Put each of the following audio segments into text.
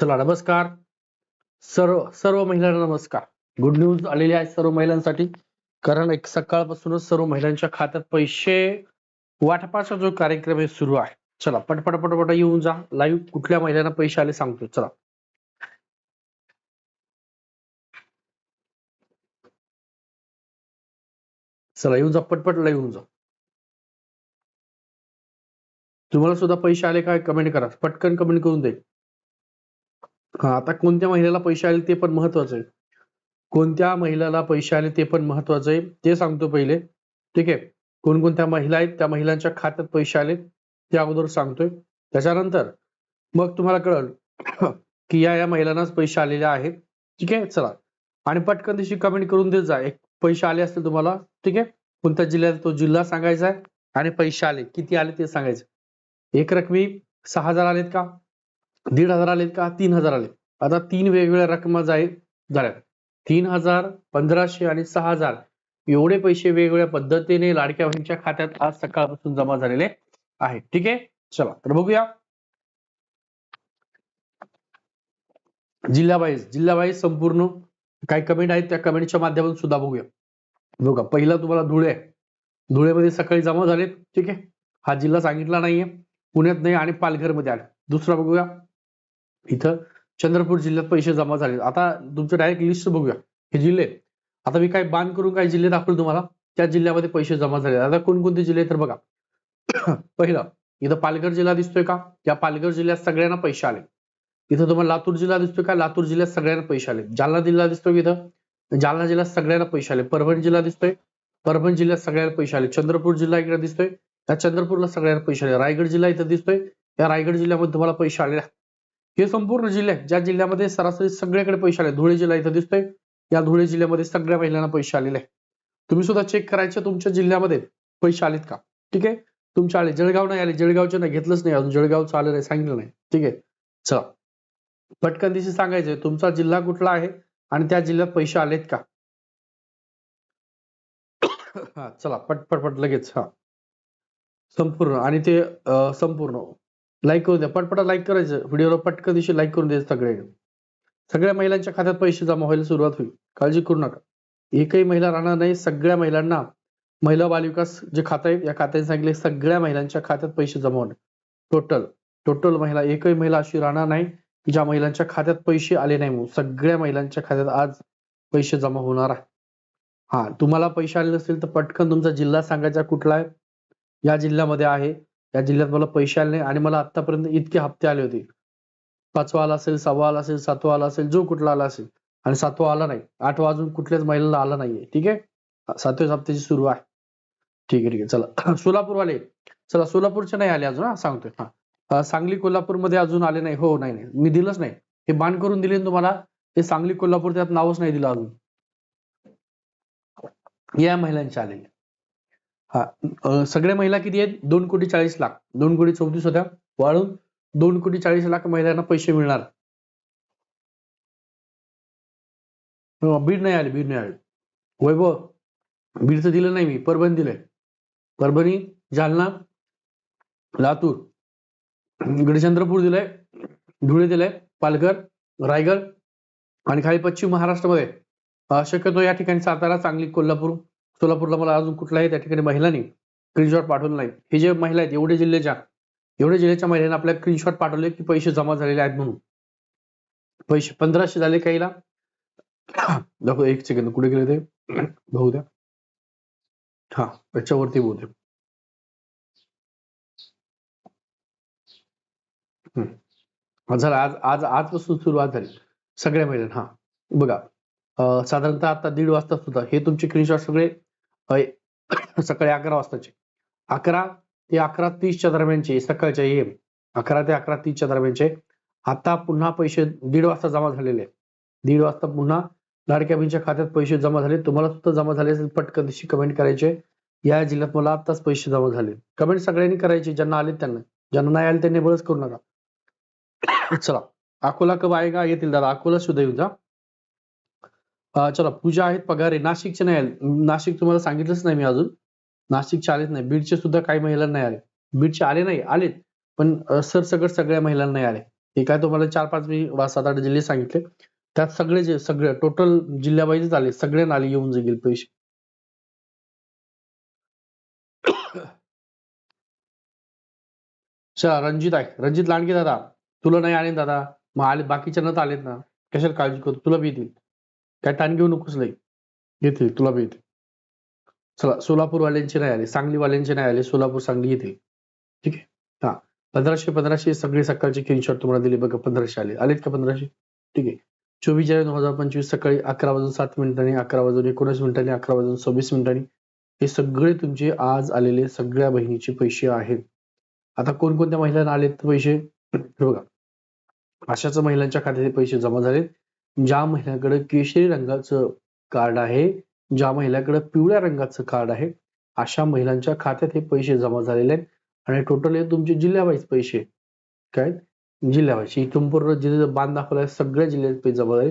चला नमस्कार. सर्व सर्व महिलांना नमस्कार. गुड न्यूज आलेली आहे सर्व महिलांसाठी. कारण एक सकाळपासूनच सर्व महिलांच्या खात्यात पैसे वाटपाचा जो कार्यक्रम आहे सुरू आहे. चला पटपट पटपट येऊन जा. लाईव्ह कुठल्या महिलांना पैसे आले सांगतो. चला. चला येऊन जा पटपट लाईव्ह येऊन जा. तुम्हाला सुद्धा पैसे आले काय कमेंट करा. पटकन कमेंट करून दे. हा आता कोणत्या महिलेला पैसे आले ते पण महत्वाचं आहे. कोणत्या महिलाला पैसे आले ते पण महत्वाचं आहे ते सांगतो पहिले. ठीक आहे? कोणकोणत्या महिला आहेत त्या महिलांच्या खात्यात पैसे आले ते अगोदर सांगतोय. त्याच्यानंतर मग तुम्हाला कळल की या या महिलांनाच पैसे आलेले आहेत. ठीक आहे? चला. आणि पटकन तशी कमेंट करून देत जा. एक पैसे आले असतील तुम्हाला ठीक आहे? कोणत्या जिल्ह्यात तो जिल्हा सांगायचा आहे? आणि पैसे आले किती आले ते सांगायचं. एक रकमी सहा हजार आलेत का? दीड हजार आलेत का? तीन हजार आले आता तीन वेगवेगळ्या रकमा जाईल झाल्या तीन हजार पंधराशे आणि सहा हजार. एवढे पैसे वेगवेगळ्या पद्धतीने लाडक्या बहिणीच्या खात्यात आज सकाळपासून जमा झालेले आहेत. ठीक आहे? चला तर बघूया. जिल्ह्यावाईज जिल्ह्यावाईज संपूर्ण काही कमेंट आहेत त्या कमेंटच्या माध्यमातून सुद्धा बघूया. बघा पहिला तुम्हाला धुळे. धुळेमध्ये सकाळी जमा झाले ठीक आहे? हा जिल्हा सांगितला नाहीये. पुण्यात नाही आणि पालघरमध्ये आले दुसरा बघूया. इथं चंद्रपूर जिल्ह्यात पैसे जमा झाले. आता तुमचं डायरेक्ट लिस्ट बघूया. हे जिल्हे. आता मी काय बांध करून काय जिल्हे दाखवले तुम्हाला? त्या जिल्ह्यामध्ये पैसे जमा झाले. आता कोणकोणते जिल्हे तर बघा. पहिलं इथं पालघर जिल्हा दिसतोय का? या पालघर जिल्ह्यात सगळ्यांना पैसे आले. इथं तुम्हाला लातूर जिल्हा दिसतोय का? लातूर जिल्ह्यात सगळ्यांना पैसे आले. जालना जिल्हा दिसतोय इथं? जालना जिल्ह्यात सगळ्यांना पैसे आले. परभणी जिल्हा दिसतोय. परभणी जिल्ह्यात सगळ्यांना पैसे आले. चंद्रपूर जिल्हा इकडे दिसतोय. त्या चंद्रपूरला सगळ्यांना पैसे आले. रायगड जिल्हा इथं दिसतोय. या रायगड जिल्ह्यामध्ये तुम्हाला पैसे आले हे संपूर्ण जिल्हे ज्या जिल्ह्यामध्ये सरासरी सगळ्याकडे पैसे आले. धुळे जिल्हा इथं दिसतोय. या धुळे जिल्ह्यामध्ये सगळ्या महिलांना पैसे आलेले तुम्ही सुद्धा चेक करायचे तुमच्या जिल्ह्यामध्ये पैसे आलेत का? ठीक आहे? तुमचे आले जळगाव नाही आले. जळगावचे नाही. घेतलंच नाही अजून. जळगावचं आलं नाही सांगितलं नाही. ठीक आहे? चला. पटकन दिशी सांगायचंय. तुमचा जिल्हा कुठला आहे? आणि त्या जिल्ह्यात पैसे आलेत का? हा चला. पटपट पट लगेच. हा. संपूर्ण. आणि ते संपूर्ण. लाईक करू द्या. पटपटा लाईक करायचं. व्हिडिओला पटकन दिवशी लाईक करून द्यायचं सगळे. सगळ्या महिलांच्या खात्यात पैसे जमा व्हायला सुरुवात होईल. काळजी करू नका. एकही महिला राहणार नाही सगळ्या महिलांना महिला बालविकास जे खातं आहे या खात्याने सांगितले सगळ्या महिलांच्या खात्यात पैसे जमा होणे टोटल टोटल महिला एकही महिला अशी राहणार नाही की ज्या महिलांच्या खात्यात पैसे आले नाही म्हणून. सगळ्या महिलांच्या खात्यात आज पैसे जमा होणार आहे. हा तुम्हाला पैसे आले नसतील तर पटकन तुमचा जिल्हा सांगायचा कुठला आहे? या जिल्ह्यामध्ये आहे. या जिल्ह्यात मला पैसे आले नाही आणि मला आतापर्यंत इतके हप्ते आले होते. पाचवा आला असेल सहावा आला असेल सातवा आला असेल जो कुठला आला असेल. आणि सातवा आला नाही. आठवा अजून कुठल्याच महिलेला आला नाहीये. ठीक आहे? सातव्या हप्त्याची सुरू आहे. ठीक आहे ठीक आहे. चला. सोलापूरवाले. चला सोलापूरचे नाही आले अजून हा? सांगतोय. हा. सांगली कोल्हापूरमध्ये अजून आले नाही. हो नाही नाही. मी दिलंच नाही. हे बाण करून दिले तुम्हाला हे सांगली कोल्हापूर त्यात नावच नाही दिलं अजून. या महिलांचे आलेले. हा सगळ्या महिला किती आहेत? दोन कोटी चाळीस लाख. दोन कोटी चौतीस होत्या. वाढून दोन कोटी चाळीस लाख महिलांना पैसे मिळणार. हो, बीड नाही आले बीड नाही आले. वैभव बीडचं दिलं नाही मी परभणी दिलंय. परभणी जालना लातूर. इकडे चंद्रपूर दिलंय धुळे दिलंय पालघर रायगड आणि खाली पश्चिम महाराष्ट्रामध्ये. शक्यतो या ठिकाणी सातारा सांगली कोल्हापूर. सोलापूरला मला अजून कुठलाही त्या ठिकाणी महिलांनी स्क्रीनशॉट पाठवलं नाही. हे जे महिला आहेत एवढे जिल्ह्याच्या एवढ्या जिल्ह्याच्या महिलांना आपल्याला स्क्रीनशॉट पाठवले की पैसे जमा झालेले आहेत म्हणून. पैसे पंधराशे झाले काहीला. दाखव एक सेकंद कुठे गेले ते? भाऊ द्या. हा त्याच्यावरती बोलते हम्म. झालं आज आज आजपासून सुरुवात झाली. सगळ्या महिला हा. बघा साधारणतः आता दीड वाजता सुद्धा हे तुमचे स्क्रीनशॉट सगळे सकाळी अकरा वाजताचे. अकरा ते अकरा तीसच्या दरम्यानचे सकाळच्या हे अकरा ते अकरा तीसच्या दरम्यानचे. आता पुन्हा पैसे दीड वाजता जमा झालेले दीड वाजता पुन्हा लाडक्या बहिणीच्या खात्यात पैसे जमा झाले. तुम्हाला सुद्धा जमा झाले असेल पटकन दिवशी कमेंट करायचे. या जिल्ह्यात मला आताच पैसे जमा झाले. कमेंट सगळ्यांनी करायची ज्यांना आले त्यांना. ज्यांना नाही आले त्यांनी बळच करू नका. चला. अकोला कब का येतील दादा. अकोला सुद्धा येऊन जा. चला पूजा आहेत पगारे नाशिकचे नाही आले. नाशिक तुम्हाला सांगितलंच नाही मी अजून. नाशिकचे आलेच नाही. बीडचे सुद्धा काही महिलांना नाही आले. बीडचे आले नाही आलेत. पण अं, सरसकट सगळ्या महिलांना नाही आले. हे काय तुम्हाला चार पाच मी सात आठ जिल्हे सांगितले. त्यात सगळे जे सगळे टोटल जिल्ह्यावाईज आले. सगळ्यांना आले येऊन जाईल पैसे. चला रणजित आहे. रणजित लांडगे दादा. तुला नाही आले दादा? मग आले बाकीच्या तर आलेत ना. कशाला काळजी करतो तुला बी येतील. काय ताण घेऊ नकोस लई. येतील तुला बी येतील चला सोलापूरवाल्यांचे नाही आले सांगलीवाल्यांचे नाही आले सोलापूर सांगली येतील ठीक आहे? हा. पंधराशे पंधराशे सगळे सकाळचे स्क्रीनशॉट तुम्हाला दिले. बघा पंधराशे आले. आलेत का पंधराशे? ठीक आहे. चोवीस जानेवारी दोन हजार पंचवीस सकाळी अकरा वाजून सात मिनिटांनी अकरा वाजून एकोणीस मिनिटांनी अकरा वाजून सव्वीस मिनिटांनी हे सगळे तुमचे आज आलेले सगळ्या बहिणीचे पैसे आहेत. आता कोणकोणत्या महिलांना आलेत पैसे? हे बघा. अशाच महिलांच्या खात्यात पैसे जमा झालेत. ज्या महिलांकडे केशरी रंगाचं कार्ड आहे ज्या महिलांकडे पिवळ्या रंगाचं कार्ड आहे अशा महिलांच्या खात्यात हे पैसे जमा झालेले आहेत. आणि टोटल हे तुमचे जिल्ह्यावाईज पैसे काय? जिल्ह्यावाईज. इथून पूर्ण जिल्हे बांध आहे सगळ्या जिल्ह्यात पैसे जमा झाले.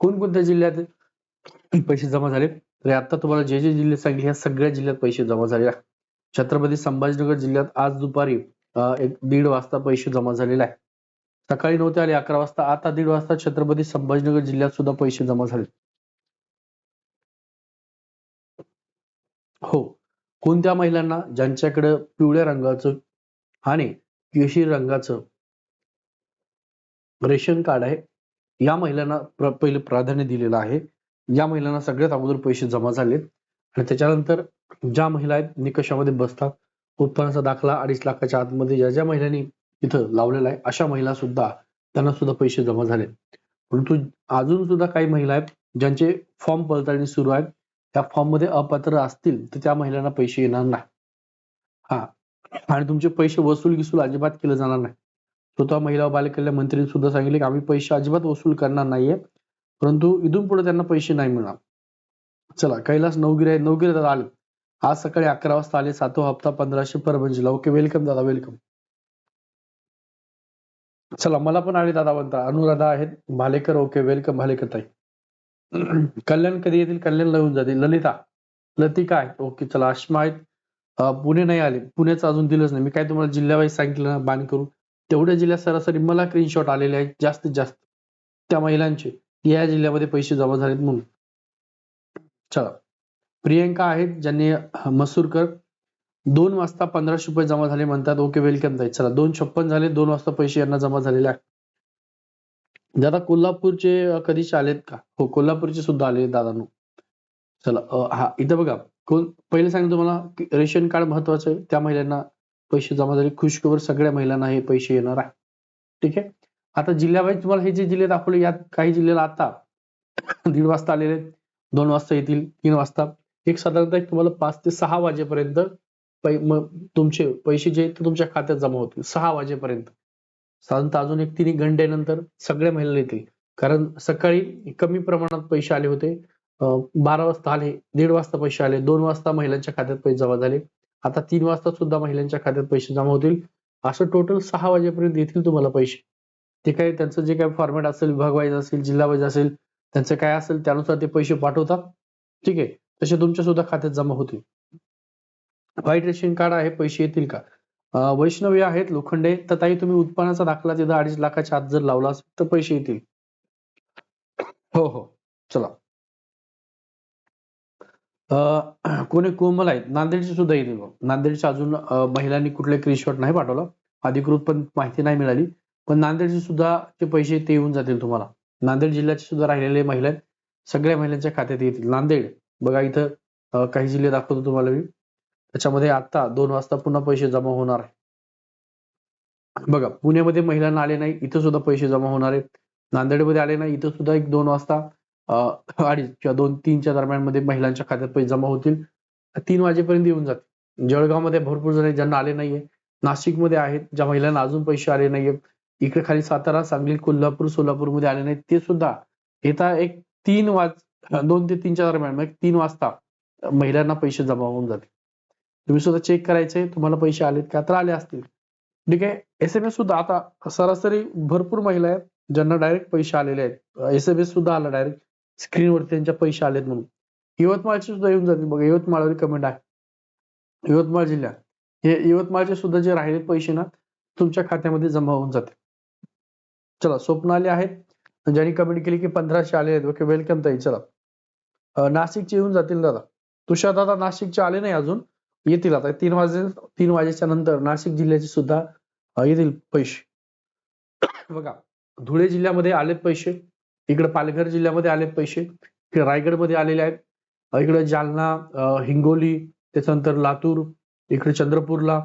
कोणकोणत्या जिल्ह्यात पैसे जमा झाले? तर आता तुम्हाला जे जे जिल्हे सांगितले ह्या सगळ्या जिल्ह्यात पैसे जमा झाले. छत्रपती संभाजीनगर जिल्ह्यात आज दुपारी एक दीड वाजता पैसे जमा झालेले आहे सकाळी नव्हते आले अकरा वाजता आता दीड वाजता छत्रपती संभाजीनगर जिल्ह्यात सुद्धा पैसे जमा झाले. हो कोणत्या महिलांना ज्यांच्याकडे पिवळ्या रंगाचं आणि केशी रंगाचं रेशन कार्ड आहे या महिलांना प्र- पहिले प्राधान्य दिलेलं आहे. या महिलांना सगळ्यात अगोदर पैसे जमा झालेत. आणि त्याच्यानंतर ज्या महिला आहेत निकषामध्ये बसतात. उत्पन्नाचा दाखला अडीच लाखाच्या आतमध्ये ज्या ज्या महिलांनी इथं लावलेला आहे. अशा महिला सुद्धा त्यांना सुद्धा पैसे जमा झाले. परंतु अजून सुद्धा काही महिला आहेत ज्यांचे फॉर्म पडताळणी सुरू आहेत. त्या फॉर्ममध्ये अपात्र असतील तर त्या महिलांना पैसे येणार नाही. हा. आणि तुमचे पैसे वसूल गिसूल अजिबात केलं जाणार नाही. स्वतः महिला व बालकल्याण मंत्र्यांनी सुद्धा सांगितले की आम्ही पैसे अजिबात वसूल करणार नाहीये. परंतु इथून पुढे त्यांना पैसे नाही मिळणार. चला कैलास नवगिरे आहे नवगिरे दादा आले. आज सकाळी अकरा वाजता आले. सातवा हप्ता पंधराशे परभंजीला ओके वेलकम दादा वेलकम चला मला पण आले दादा म्हणता अनुराधा आहेत भालेकर ओके वेलकम भालेकर ताई. कल्याण कधी येतील? कल्याण येऊन जातील. ललिता लतिका आहेत ओके चला अश्मा आहेत. पुणे नाही आले. पुण्याचं अजून दिलंच नाही. मी काय तुम्हाला जिल्ह्यावाईज सांगितलं ना बाण करून? तेवढ्या जिल्ह्यात सरासरी मला स्क्रीनशॉट आलेले आहेत जास्तीत जास्त. त्या महिलांचे. या जिल्ह्यामध्ये पैसे जमा झालेत म्हणून. चला. प्रियंका आहेत ज्यांनी मसूरकर दोन वाजता पंधराशे रुपये जमा झाले म्हणतात ओके वेलकम जाईल चला दोन छप्पन झाले दोन वाजता पैसे यांना जमा झालेले आहेत. दादा कोल्हापूरचे कधीच आलेत का? हो कोल्हापूरचे सुद्धा आले दादांनो. चला हा इथं बघा. कोण पहिले सांगतो तुम्हाला रेशन कार्ड महत्वाचं आहे. त्या महिलांना पैसे जमा झाले. खुशखबर सगळ्या महिलांना हे पैसे येणार आहे. ठीक आहे? आता जिल्ह्यावाईज तुम्हाला हे जे जिल्हे दाखवले यात काही जिल्ह्याला आता दीड वाजता आलेले आहेत, दोन वाजता येतील तीन वाजता. एक साधारणतः एक तुम्हाला पाच ते सहा वाजेपर्यंत पै- तुमचे पैसे जे आहेत ते तुमच्या खात्यात जमा होतील. सहा वाजेपर्यंत. साधारणतः अजून एक तीन घंट्यानंतर सगळ्या महिला येतील. कारण सकाळी कमी प्रमाणात पैसे आले होते. बारा वाजता आले दीड वाजता पैसे आले दोन वाजता महिलांच्या खात्यात पैसे जमा झाले. आता तीन वाजता सुद्धा महिलांच्या खात्यात पैसे जमा होतील. असं टोटल सहा वाजेपर्यंत येतील तुम्हाला पैसे. ते काय त्यांचं जे काय फॉर्मॅट असेल विभाग वाईज असेल जिल्हा वाईज असेल त्यांचं काय असेल त्यानुसार ते पैसे पाठवतात. ठीक आहे. तसे तुमच्या सुद्धा खात्यात जमा होतील. व्हाईट रेशन कार्ड आहे पैसे येतील का? वैष्णवी आहेत लोखंडे. तर ताई तुम्ही उत्पन्नाचा दाखला तिथं अडीच लाखाच्या आत जर लावला असेल तर पैसे येतील. हो हो. चला. अं, कोणी कोमल आहेत? नांदेडचे सुद्धा येतील नांदेडचे अजून महिलांनी कुठले स्क्रीनशॉट नाही पाठवला. अधिकृत पण माहिती नाही मिळाली. पण नांदेडचे सुद्धा ते पैसे ते येऊन जातील तुम्हाला. नांदेड जिल्ह्याचे सुद्धा राहिलेले महिला आहेत. सगळ्या महिलांच्या खात्यात येतील. नांदेड. बघा इथं काही जिल्हे दाखवतो तुम्हाला मी. त्याच्यामध्ये आता दोन वाजता पुन्हा पैसे जमा होणार आहे. बघा पुण्यामध्ये महिलांना आले नाही इथं सुद्धा पैसे जमा होणार आहेत. नांदेडमध्ये आले नाही इथं सुद्धा एक दोन वाजता अडीच किंवा दोन तीनच्या दरम्यानमध्ये महिलांच्या खात्यात पैसे जमा होतील. तीन वाजेपर्यंत येऊन जातील. जळगावमध्ये भरपूर जण ज्यांना आले नाहीये. नाशिकमध्ये आहेत ज्या महिलांना अजून पैसे आले नाहीये इकडे खाली सातारा सांगली कोल्हापूर सोलापूरमध्ये आले नाहीत. ते सुद्धा येता एक तीन वाज दोन ते तीनच्या दरम्यान तीन वाजता महिलांना पैसे जमा होऊन जातील. तुम्ही सुद्धा चेक करायचे तुम्हाला पैसे आलेत का? तर आले असतील. ठीक आहे? एस एम एस सुद्धा आता सरासरी भरपूर महिला आहेत ज्यांना डायरेक्ट पैसे आलेले आहेत. एस एम एस सुद्धा आला डायरेक्ट स्क्रीनवरती त्यांच्या पैसे आलेत म्हणून. यवतमाळचे सुद्धा येऊन जातील बघा. यवतमाळवर कमेंट आहे. यवतमाळ जिल्ह्यात. हे यवतमाळचे सुद्धा जे राहिले पैसे ना तुमच्या खात्यामध्ये जमा होऊन जाते चला स्वप्न आले आहेत. ज्यांनी कमेंट केली की पंधराशे आले आहेत. ओके वेलकम ताई. चला. नाशिकचे येऊन जातील दादा. तुषार दादा नाशिकचे आले नाही अजून. येतील आता. तीन वाजे तीन वाजेच्या नंतर नाशिक जिल्ह्याचे सुद्धा येतील पैसे. बघा धुळे जिल्ह्यामध्ये आलेत पैसे. इकडे पालघर जिल्ह्यामध्ये आलेत पैसे. रायगडमध्ये आलेले आहेत. इकडे जालना हिंगोली त्याच्यानंतर लातूर इकडे चंद्रपूरला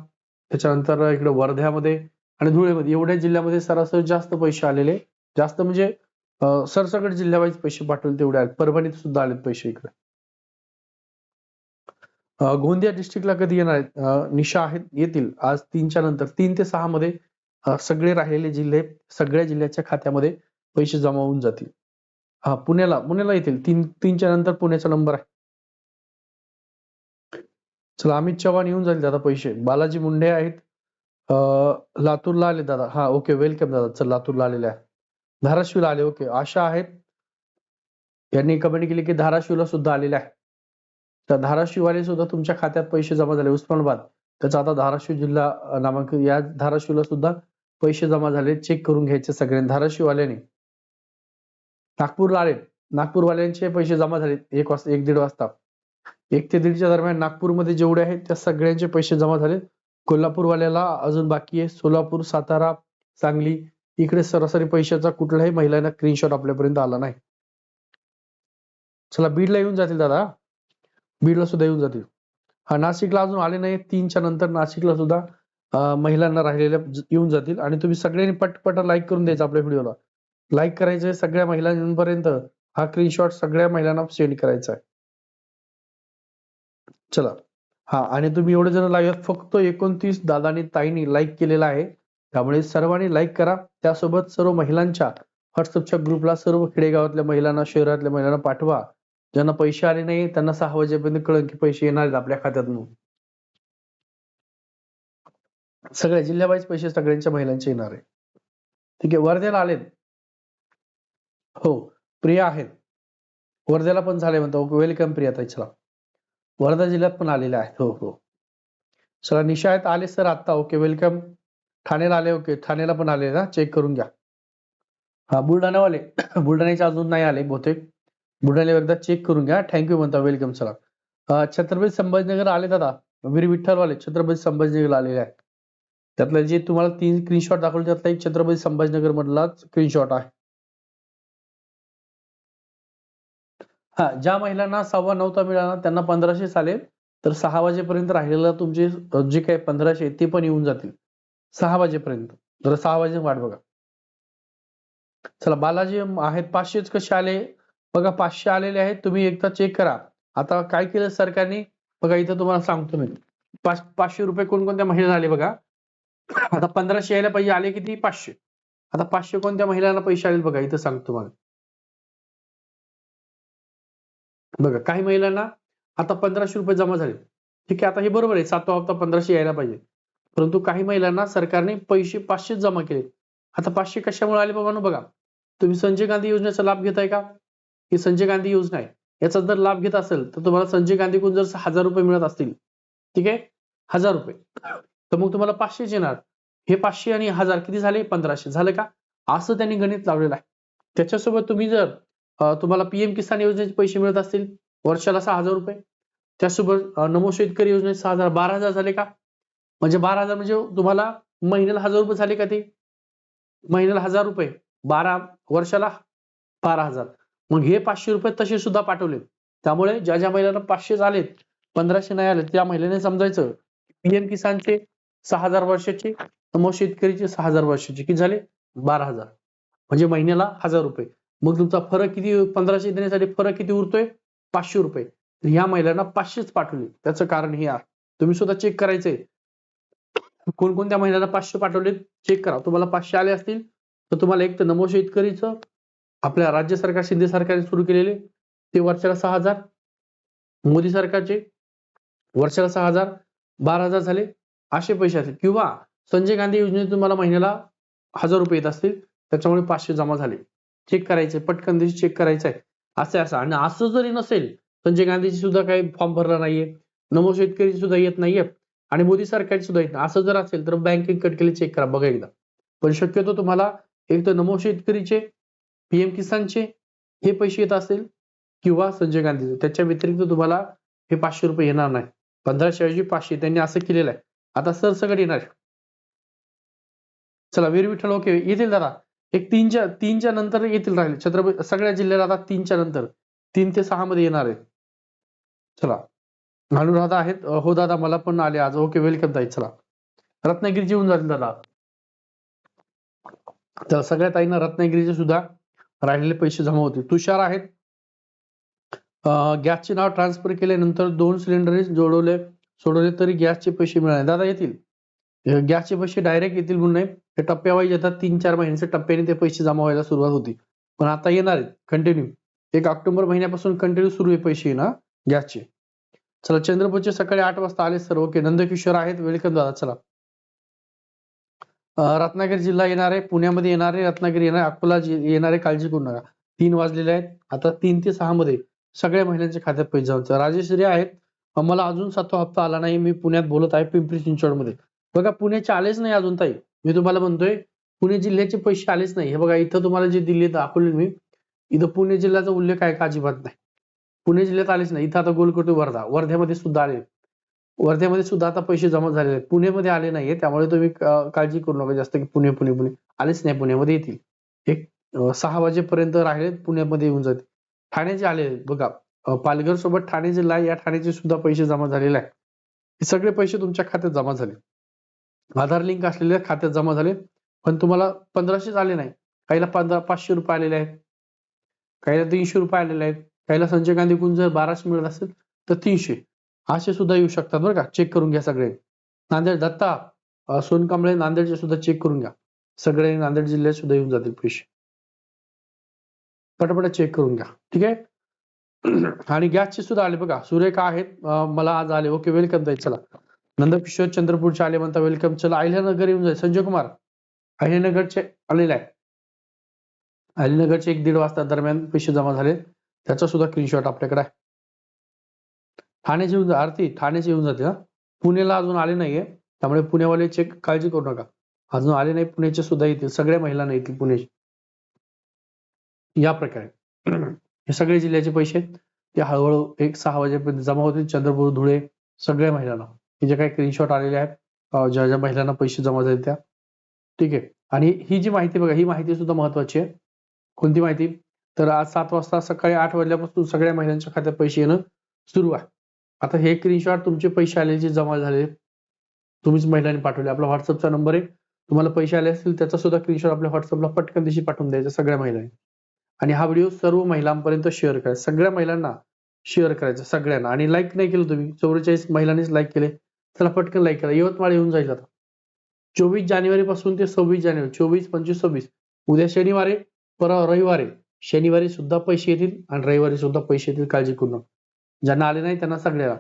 त्याच्यानंतर इकडे वर्ध्यामध्ये आणि धुळेमध्ये. एवढ्या जिल्ह्यामध्ये सरासरी जास्त पैसे आलेले. जास्त म्हणजे अं, सरसकट जिल्ह्यावाईज पैसे पाठवले तेवढे आहेत. परभणीत सुद्धा आलेत पैसे इकडे. गोंदिया डिस्ट्रिक्टला कधी येणार आहेत? निशा आहेत येतील. आज तीनच्या नंतर तीन ते सहा मध्ये सगळे राहिलेले जिल्हे सगळ्या जिल्ह्याच्या खात्यामध्ये पैसे जमा होऊन जातील. हा पुण्याला पुण्याला येतील. तीन तीनच्या नंतर पुण्याचा नंबर आहे. चला अमित चव्हाण येऊन जाईल दादा पैसे. बालाजी मुंडे आहेत. लातूरला आले दादा. हा ओके वेलकम दादा. चल लातूरला आलेले आहे धाराशिवला आले ओके आशा आहेत. यांनी कमेंट केली की धाराशिवला सुद्धा आलेले आहे तर धाराशिववाले सुद्धा तुमच्या खात्यात पैसे जमा झाले. उस्मानाबाद त्याचा आता धाराशिव जिल्हा नामांक या धाराशिवला सुद्धा पैसे जमा झाले. चेक करून घ्यायचे सगळ्यांनी. धाराशिववाल्याने. नागपूरला आले नागपूरवाल्यांचे पैसे जमा झाले एक वाजता एक दीड वाजता. एक ते दीडच्या दरम्यान नागपूरमध्ये जेवढे आहेत त्या सगळ्यांचे पैसे जमा झाले. कोल्हापूरवाल्याला अजून बाकी आहे. सोलापूर सातारा सांगली इकडे सरासरी पैशाचा कुठलाही महिलांना स्क्रीनशॉट आपल्यापर्यंत आला नाही. चला बीडला येऊन जातील दादा. बीडला सुद्धा येऊन जातील. हा नाशिकला अजून आले नाही तीनच्या नंतर नाशिकला सुद्धा महिलांना राहिलेल्या येऊन जातील. आणि तुम्ही सगळ्यांनी पटपट लाईक करून द्यायचं आपल्या व्हिडिओला लाईक करायचं सगळ्या महिलांपर्यंत. हा स्क्रीनशॉट सगळ्या महिलांना सेंड करायचा आहे. चला. हा आणि तुम्ही एवढे जण लाईव्ह फक्त एकोणतीस दादानी ताईनी लाईक केलेला आहे. त्यामुळे सर्वांनी लाईक करा. त्यासोबत सर्व महिलांच्या व्हॉट्सअपच्या ग्रुपला सर्व खेडेगावातल्या महिलांना शहरातल्या महिलांना पाठवा. ज्यांना पैसे आले नाही त्यांना सहा वाजेपर्यंत कळन की पैसे येणार आहेत आपल्या खात्यातून. सगळ्या जिल्ह्यावाईज पैसे सगळ्यांच्या महिलांचे येणार आहे ठीक आहे वर्ध्याला आलेत. हो प्रिया आहेत. वर्ध्याला पण झाले म्हणतो. वेलकम प्रिया ताई चला. वर्धा जिल्ह्यात पण आलेले आहेत. हो हो. चला निशा आहेत. आले सर आता ओके वेलकम ठाण्याला आले. ओके ठाण्याला पण आले ना. चेक करून घ्या. हा बुलढाणावाले. बुलढाण्याचे अजून नाही आले बहुतेक. बुलढाण्याला एकदा चेक करून घ्या. थँक्यू म्हणता वेलकम चला छत्रपती संभाजीनगर आले दादा. वीर विठ्ठलवाले छत्रपती संभाजीनगर आलेले आहे. त्यातलं जे तुम्हाला तीन स्क्रीनशॉट दाखवले त्यातला एक छत्रपती संभाजीनगर मधला स्क्रीनशॉट आहे. हा ज्या महिलांना सव्वा नव्हता मिळाला त्यांना पंधराशे चालेल. तर सहा वाजेपर्यंत राहिलेलं तुमचे जे काही पंधराशे ते पण येऊन जातील. सहा वाजेपर्यंत. जरा सहा वाजे वाट बघा. चला बालाजी आहेत पाचशेच कसे आले? बघा पाचशे आलेले आहेत तुम्ही एकदा चेक करा. आता काय केलं सरकारने? बघा इथं तुम्हाला सांगतो मी. पाच पाचशे रुपये कोणकोणत्या महिला आले बघा? आता पंधराशे यायला पाहिजे आले किती? पाचशे. आता पाचशे कोणत्या महिलांना पैसे आले बघा इथं सांगतो तुम्हाला. बघा काही महिलांना आता पंधराशे रुपये जमा झाले. ठीक आहे आता हे बरोबर आहे सातवा हप्ता पंधराशे यायला पाहिजे. परंतु काही महिलांना सरकारने पैसे पाचशे जमा केले आता पाचशे कशामुळे आले बाबा बघा. तुम्ही संजय गांधी योजनेचा लाभ घेताय का? ही संजय गांधी योजना आहे. याचा जर लाभ घेत असेल तर तुम्हाला संजय गांधीकडून जर हजार रुपये मिळत असतील ठीक आहे? हजार रुपये. तर मग तुम्हाला पाचशेच येणार. हे पाचशे आणि हजार किती झाले? पंधराशे. झालं का? असं त्यांनी गणित लावलेलं आहे. त्याच्यासोबत तुम्ही जर तुम्हाला पीएम किसान योजनेचे पैसे मिळत असतील वर्षाला सहा हजार रुपये. त्यासोबत नमो शेतकरी योजनेत सहा हजार. बारा हजार झाले का? म्हणजे बारा हजार म्हणजे तुम्हाला महिन्याला हजार रुपये झाले का ते? महिन्याला हजार रुपये. बारा वर्षाला बारा हजार. मग हे पाचशे रुपये तसे सुद्धा पाठवले त्यामुळे ज्या ज्या महिलांना पाचशे झालेत पंधराशे नाही आले त्या महिलेने समजायचं पीएम किसानचे सहा हजार वर्षाचे नमो शेतकरीचे सहा हजार वर्षाचे. किती झाले? बारा हजार. म्हणजे महिन्याला हजार रुपये. मग तुमचा फरक किती पंधराशे देण्यासाठी फरक किती उरतोय? पाचशे रुपये. ह्या महिलांना पाचशेच पाठवले. त्याचं कारण हे आहे. तुम्ही सुद्धा चेक करायचंय. कोणकोणत्या महिलांना पाचशे पाठवले चेक करा. तुम्हाला पाचशे आले असतील तर तुम्हाला एक तर नमो शेतकरीचं आपल्या राज्य सरकार शिंदे सरकारने सुरू केलेले ते वर्षाला सहा हजार मोदी सरकारचे वर्षाला सहा हजार बारा हजार झाले. असे पैसे असतील. किंवा संजय गांधी योजनेत तुम्हाला महिन्याला हजार रुपये येत असतील. त्याच्यामुळे पाचशे जमा झाले. चेक करायचे पटकन दिवशी चेक करायचं आहे. असं असं. आणि असं जरी नसेल संजय गांधीची सुद्धा काही फॉर्म भरला नाहीये. नमो शेतकरी सुद्धा येत नाहीये. आणि मोदी सरकारची सुद्धा येत नाही. असं जर असेल तर बँकिंग कट केले चेक करा. बघा एकदा. पण शक्यतो तुम्हाला एक तर नमो शेतकरीचे पीएम किसानचे हे पैसे येत असेल किंवा संजय गांधीचे. त्याच्या व्यतिरिक्त तुम्हाला हे पाचशे रुपये येणार नाही. पंधराशे ऐवजी पाचशे. त्यांनी असं केलेलं आहे. आता सरसकट येणार चला वीर विठ्ठल ओके. येतील दादा. एक तीनच्या तीनच्या नंतर येतील राहिले. छत्रपती सगळ्या जिल्ह्याला आता तीनच्या नंतर. तीन ते सहा मध्ये येणार आहेत. चला. अनुराधा आहेत. हो दादा मला पण आले आज. ओके वेलकम ताई. चला. रत्नागिरी येऊन जातील दादा. तर सगळ्या ताईंना रत्नागिरीचे सुद्धा राहिलेले पैसे जमा होतील. तुषार आहेत. गॅसचे नाव ट्रान्सफर केल्यानंतर दोन सिलेंडर जोडवले सोडवले तरी गॅसचे पैसे मिळाले दादा येतील? गॅसचे पैसे डायरेक्ट येतील म्हणून नाही. हे टप्प्यावाईज येतात. तीन चार महिन्याचे टप्प्याने ते पैसे जमा व्हायला सुरुवात होती. पण आता येणार आहेत. कंटिन्यू एक ऑक्टोबर महिन्यापासून कंटिन्यू सुरू आहे पैसे येणं गॅसचे. चला चंद्रपूरचे सकाळी आठ वाजता आले सर ओके नंदकिशोर आहेत. वेलकम दादा. चला. रत्नागिरी जिल्हा येणार आहे पुण्यामध्ये येणार आहे रत्नागिरी येणार अकोला येणार आहे काळजी करू नका. तीन वाजलेले आहेत. आता तीन ते सहा मध्ये सगळ्या महिलांच्या खात्यात पैसे जाऊन राजेश्री आहेत. मला अजून सातवा हप्ता आला नाही. मी पुण्यात बोलत आहे पिंपरी चिंचवडमध्ये. बघा पुण्याचे आलेच नाही अजून ताई. मी तुम्हाला म्हणतोय पुणे जिल्ह्याचे पैसे आलेच नाही. हे बघा इथं तुम्हाला जे दिले दाखवले मी इथं पुणे जिल्ह्याचा उल्लेख आहे का? अजिबात नाही. पुणे जिल्ह्यात आलेच नाही. इथं आता गोलकोटे वर्धा वर्ध्यामध्ये सुद्धा आले वर्ध्यामध्ये सुद्धा आता पैसे जमा झालेले आहेत. पुणेमध्ये आले नाहीये त्यामुळे तुम्ही काळजी करू नका जास्त की पुणे पुणे पुणे. आलेच नाही पुण्यामध्ये येतील. एक सहा वाजेपर्यंत राहिले पुण्यामध्ये येऊन जातील. ठाण्याचे आले बघा पालघर सोबत ठाणे जिल्हा या ठाण्याचे सुद्धा पैसे जमा झालेले आहेत. हे सगळे पैसे तुमच्या खात्यात जमा झाले. आधार लिंक असलेल्या खात्यात जमा झाले. पण तुम्हाला पंधराशेच आले नाही. काहीला पंधरा पाचशे रुपये आलेले आहेत. काहीला तीनशे रुपये आलेले आहेत. काहीला संजय गांधी कुंज जर बाराशे मिळत असेल तर तीनशे. असे सुद्धा येऊ शकतात बरं का. चेक करून घ्या सगळे. नांदेड दत्ता सोनकांबळे नांदेडचे सुद्धा चेक करून घ्या. सगळे नांदेड जिल्ह्यात सुद्धा येऊन जातील पैसे. पटापट चेक करून घ्या. ठीक आहे? आणि गॅसचे सुद्धा आले बघा. सुरेखा आहेत. मला आज आले. ओके वेलकम ताई. चला. नंदकिशोर चंद्रपूरचे आले म्हणता वेलकम चला अहिल्यानगर येऊन जाईल. संजय कुमार अहिल्यानगरचे आलेले आहे अहिल्यानगरचे एक दीड वाजता दरम्यान पैसे जमा झाले. त्याचा सुद्धा स्क्रीनशॉट आपल्याकडे आहे. ठाण्याचे येऊन आरती ठाण्याचे येऊन जाते हा. पुण्याला अजून आले नाहीये त्यामुळे पुण्यावाले चेक काळजी करू नका. अजून आले नाही पुण्याचे सुद्धा येतील सगळ्या महिलांना येतील पुण्याचे. या प्रकारे. हे सगळे जिल्ह्याचे पैसे आहेत. ते हळूहळू एक सहा वाजेपर्यंत जमा होतील. चंद्रपूर धुळे सगळ्या महिलांना. हे जे काही स्क्रीनशॉट आलेले आहेत ज्या ज्या महिलांना पैसे जमा झाले त्या. ठीक आहे. आणि ही जी माहिती बघा ही माहिती सुद्धा महत्वाची आहे. कोणती माहिती? तर आज सात वाजता सकाळी आठ वाजल्यापासून सगळ्या महिलांच्या खात्यात पैसे येणं सुरू आहे. आता हे स्क्रीनशॉट तुमचे पैसे आले जे जमा झाले तुम्हीच महिलांनी पाठवले. आपला व्हॉट्सअपचा नंबर आहे. तुम्हाला पैसे आले असतील त्याचा सुद्धा स्क्रीनशॉट आपल्या व्हॉट्सअपला पटकन दिशी पाठवून द्यायचा सगळ्या महिलांनी. आणि हा व्हिडिओ सर्व महिलांपर्यंत शेअर करायचा सगळ्या महिलांना शेअर करायचा सगळ्यांना. आणि लाईक नाही केलं तुम्ही. चौवेचाळीस महिलांनीच लाईक केले. त्याला पटकन लाईक करा. यवतमाळ येऊन जाईल आता. चोवीस जानेवारी पासून ते सव्वीस जानेवारी चोवीस पंचवीस सव्वीस. उद्या शनिवारी परवा रविवारी शनिवारी सुद्धा पैसे येतील आणि रविवारी सुद्धा पैसे येतील काळजी करू नका. ज्यांना आले नाही त्यांना सगळ्याला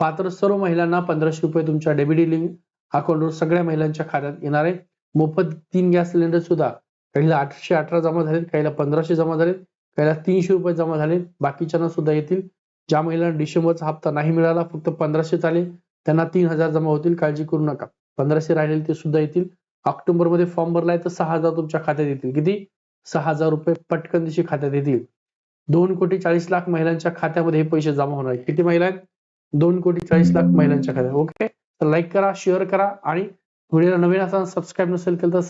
पात्र सर्व महिलांना पंधराशे रुपये तुमच्या डेबिट लिंक अकाउंटवर सगळ्या महिलांच्या खात्यात येणार आहे. मोफत तीन गॅस सिलेंडर सुद्धा. काहीला आठशे अठरा जमा झालेत काहीला पंधराशे जमा झालेत काहीला तीनशे रुपये जमा झाले. बाकीच्यांना सुद्धा येतील. ज्या महिलांना डिसेंबरचा हप्ता नाही मिळाला फक्त पंधराशे आले त्यांना तीन हजार जमा होतील. काळजी करू नका. पंधराशे राहिलेले ते सुद्धा येतील. ऑक्टोबरमध्ये फॉर्म भरलाय तर सहा हजार तुमच्या खात्यात येतील. किती? सहा हजार रुपये पटकन दिशी खात्यात येतील. दोन कोटी चाळीस लाख महिलांच्या खात्यामध्ये हे पैसे जमा होणार आहेत. किती महिला आहेत? दोन कोटी चाळीस लाख महिलांच्या खात्यात. ओके तर लाईक करा शेअर करा आणि व्हिडिओला नवीन असताना सबस्क्राईब नसेल केलं तर